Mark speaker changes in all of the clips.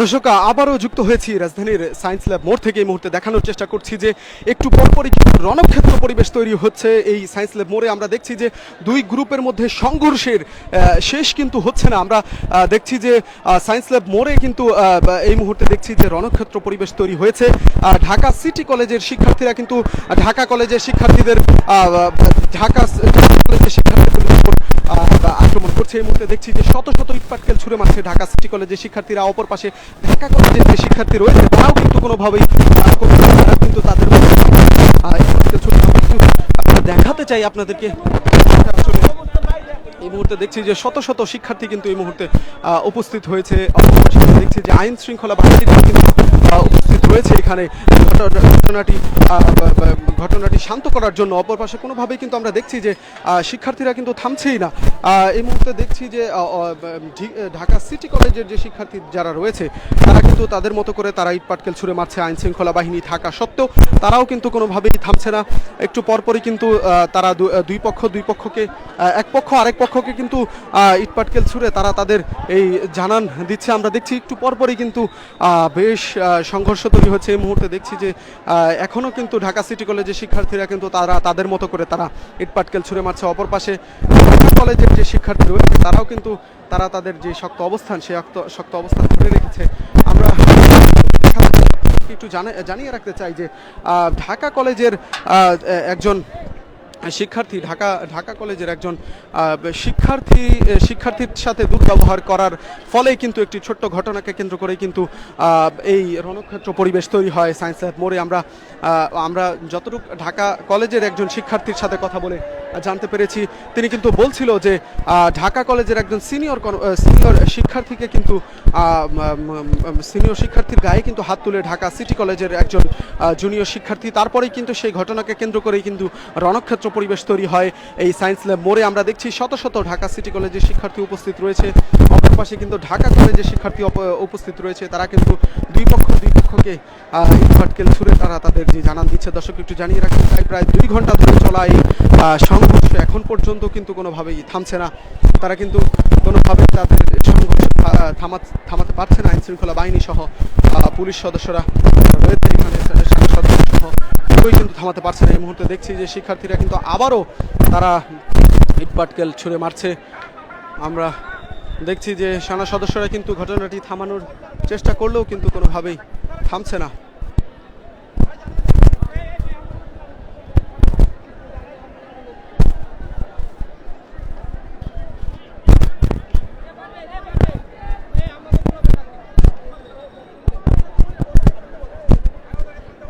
Speaker 1: দর্শক, আবারও যুক্ত হয়েছি রাজধানীর সায়েন্স ল্যাব মোড় থেকে। এই মুহূর্তে দেখানোর চেষ্টা করছি যে একটু পরপরই কিন্তু রণক্ষেত্র পরিবেশ তৈরি হচ্ছে এই সায়েন্স ল্যাব মোড়ে। আমরা দেখছি যে দুই গ্রুপের মধ্যে সংঘর্ষের শেষ কিন্তু হচ্ছে না। আমরা দেখছি যে সায়েন্স ল্যাব মোড়ে কিন্তু এই মুহূর্তে দেখছি যে রণক্ষেত্র পরিবেশ তৈরি হয়েছে। ঢাকা সিটি কলেজের শিক্ষার্থীরা কিন্তু, ঢাকা কলেজের শিক্ষার্থীদের ঢাকা কলেজের শিক্ষার্থীদের আক্রমণ করছে। এই মুহূর্তে দেখছি যে শত শত ইটপাটকেল ছুড়ে মারছে ঢাকা সিটি কলেজের শিক্ষার্থীরা। অপর পাশে ঢাকা কলেজের যে শিক্ষার্থী রয়েছে, তারাও কিন্তু কোনোভাবেই তারা কিন্তু তাদের দেখাতে চাই আপনাদেরকে। এই মুহূর্তে দেখছি যে শত শত শিক্ষার্থী কিন্তু এই মুহূর্তে উপস্থিত হয়েছে। দেখছি যে আইন শৃঙ্খলা বাহিনীর কিন্তু উপস্থিত রয়েছে এখানে। ঘটনাটি ঘটনাটি শান্ত করার জন্য অপর পাশে কোনোভাবেই কিন্তু আমরা দেখছি যে শিক্ষার্থীরা কিন্তু থামছেই না। এই মুহূর্তে দেখছি যে ঢাকা সিটি কলেজের যে শিক্ষার্থী যারা রয়েছে, তারা কিন্তু তাদের মতো করে তারা ইট পাটকেল ছুড়ে মারছে আইন শৃঙ্খলা বাহিনী থাকা সত্ত্বেও তারাও কিন্তু কোনোভাবেই থামছে না। একটু পরপরই কিন্তু তারা দুই পক্ষ দুই পক্ষকে এক পক্ষ আরেক পক্ষকে কিন্তু আহ, ইট পাটকেল ছুড়ে তারা তাদের এই জানান দিচ্ছে। আমরা দেখছি একটু পরপরই কিন্তু বেশ সংঘর্ষ তৈরি হচ্ছে। এই মুহূর্তে দেখছি যে আহ, এখনও কিন্তু ঢাকা সিটি কলেজের শিক্ষার্থীরা কিন্তু তারা তাদের মতো করে তারা ইট পাটকেল ছুড়ে মারছে। অপর পাশে কলেজের যে শিক্ষার্থী রয়েছে তারাও কিন্তু তারা তাদের যে শক্ত অবস্থান সেই শক্ত- অবস্থান ধরে রেখেছে। একটু জানা- জানিয়ে রাখতে চাই যে ঢাকা কলেজের একজন শিক্ষার্থী, ঢাকা ঢাকা কলেজের একজন শিক্ষার্থী শিক্ষার্থীর সাথে দুর্ব্যবহার করার ফলে কিন্তু একটি ছোট্ট ঘটনাকে কেন্দ্র করে কিন্তু এই রণক্ষেত্র পরিবেশ তৈরি হয় সায়েন্স ল্যাব মোড়ে। আমরা আমরা যতটুকু ঢাকা কলেজের একজন শিক্ষার্থীর সাথে কথা বলে জানতে পেরেছি, তিনি কিন্তু বলছিল যে ঢাকা কলেজের একজন সিনিয়র সিনিয়র শিক্ষার্থীকে কিন্তু সিনিয়র শিক্ষার্থীর গায়ে কিন্তু হাত তুলে ঢাকা সিটি কলেজের একজন জুনিয়র শিক্ষার্থী। তারপরেই কিন্তু সেই ঘটনাকে কেন্দ্র করেই কিন্তু রণক্ষেত্র পরিবেশ তৈরি হয়। এই সায়েন্স ল্যাব মোড়ে আমরা দেখছি শত শত ঢাকা সিটি কলেজের শিক্ষার্থী উপস্থিত রয়েছে। অপর পাশে কিন্তু ঢাকা কলেজের শিক্ষার্থী উপস্থিত রয়েছে। তারা কিন্তু দুই পক্ষ দুই পক্ষকে আহ, ছুড়ে তারা তাদের যে জানান দিচ্ছে। দর্শক একটু জানিয়ে রাখতে চাই প্রায় দুই ঘণ্টা ধরে চলা এই সংঘর্ষ এখন পর্যন্ত কিন্তু কোনোভাবেই থামছে না। তারা কিন্তু কোনোভাবে তাদের সংঘর্ষ থামা- থামাতে পারছে না। আইন শৃঙ্খলা বাহিনী সহ পুলিশ সদস্যরা রয়েছে এখানে সহ কেউই কিন্তু থামাতে পারছে না। এই মুহূর্তে দেখছি যে শিক্ষার্থীরা কিন্তু আবারও তারা ইটপাটকেল ছুঁড়ে মারছে। আমরা দেখছি যে সেনা সদস্যরা কিন্তু ঘটনাটি থামানোর চেষ্টা করলেও কিন্তু কোনোভাবেই থামছে না।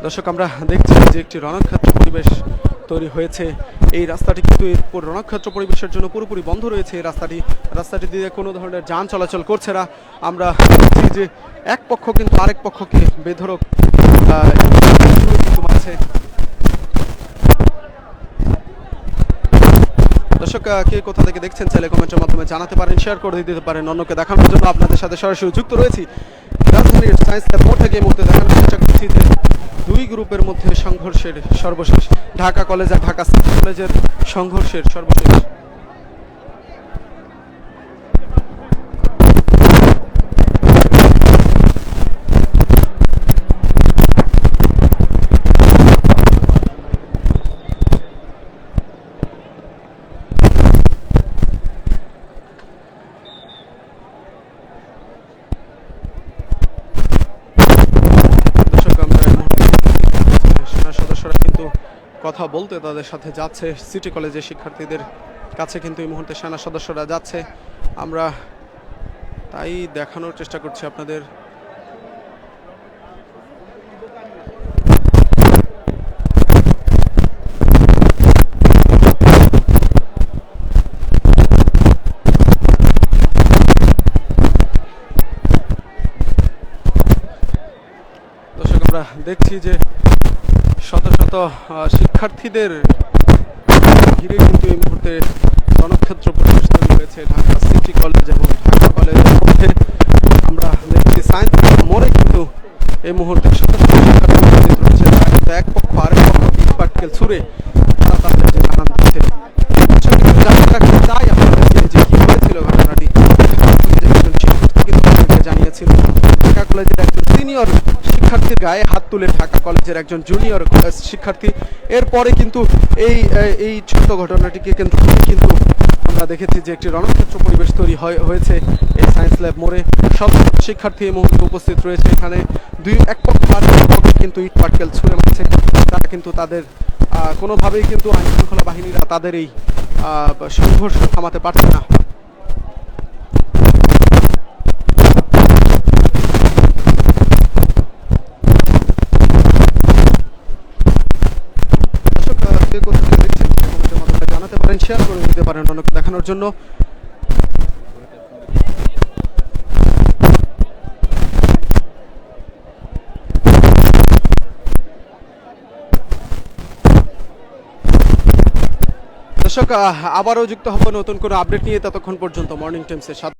Speaker 1: দর্শক, আমরা দেখছি যে একটি রণক্ষেত্র পরিবেশ তৈরি হয়েছে। এই রাস্তাটি কিন্তু এরপর পুরো রণক্ষেত্র পরিবেশের জন্য পুরোপুরি বন্ধ রয়েছে। এই রাস্তাটি রাস্তাটি দিয়ে কোনো ধরনের যান চলাচল করছে না। আমরা দেখছি যে এক পক্ষ কিন্তু আরেক পক্ষকে বেধরক মারছে দর্শক কে কোথা থেকে দেখছেন চাইলে কমেন্টের মাধ্যমে জানাতে পারেন শেয়ার করে দিতে পারেন। অন্যকে দেখানোর জন্য আপনাদের সাথে সরাসরি যুক্ত রয়েছি। রাজধানীর সায়েন্স ল্যাব মোড় থেকে এই মুহূর্তে দেখানোর চেষ্টা করছি। যে গ্রুপের মধ্যে সংঘর্ষের সর্বশেষ ঢাকা কলেজ আর ঢাকা কলেজের সংঘর্ষের সর্বশেষ দর্শক আমরা এই মুহূর্তে সেনা সদস্যরা কিন্তু কথা বলতে তাদের সাথে যাচ্ছে। সিটি কলেজের শিক্ষার্থীদের কাছে কিন্তু এই মুহূর্তে সেনা সদস্যরা যাচ্ছে। আমরা তাই দেখানোর চেষ্টা করছি আপনাদের। দেখছি যে শত শিক্ষার্থীদের ঘিরে কিন্তু এই মুহূর্তে রণক্ষেত্র পরিবেশ তৈরি হয়েছে ঢাকা সিটি কলেজ এবং ঢাকা কলেজের মধ্যে। আমরা দেখছি সায়েন্স মোড়ে কিন্তু এই মুহূর্তে শত শত শিক্ষার্থী রয়েছে। এক পক্ষ আরেক পক্ষ ইট পাটকেল ছুড়ে তারা তাদের যে জানান দিচ্ছে দর্শক, একটু জানিয়ে রাখতে চাই আপনাদেরকে যে কি হয়েছিল ঘটনাটি ঢাকা কলেজের একজন শিক্ষার্থী কিন্তু আমাদেরকে জানিয়েছিল ঢাকা কলেজের একজন সিনিয়র শিক্ষার্থীর গায়ে হাত তুলে ঢাকা কলেজের একজন জুনিয়র শিক্ষার্থী। এরপরে কিন্তু এই এই ছোট্ট ঘটনাটিকে কেন্দ্র করে কিন্তু আমরা দেখেছি যে একটি রণক্ষেত্র পরিবেশ তৈরি হয়- হয়েছে এই সায়েন্স ল্যাব মোড়ে। সব শিক্ষার্থী এই মুহূর্তে উপস্থিত রয়েছে এখানে। দুই, এক পক্ষ কিন্তু ইট পাটকেল ছুঁড়ে মারছে। তারা কিন্তু তাদের কোনোভাবেই কিন্তু আইন শৃঙ্খলা বাহিনীরা তাদের এই সংঘর্ষ থামাতে পারছে না দর্শক, আহ, কে কোথা থেকে দেখছেন কমেন্টের মাধ্যমে জানাতে পারেন শেয়ার করে দিতে পারেন অন্যকে দেখানোর জন্য। দর্শক আবারও যুক্ত হব নতুন কোনো আপডেট নিয়ে, ততক্ষণ পর্যন্ত মর্নিং টাইমসের সাথে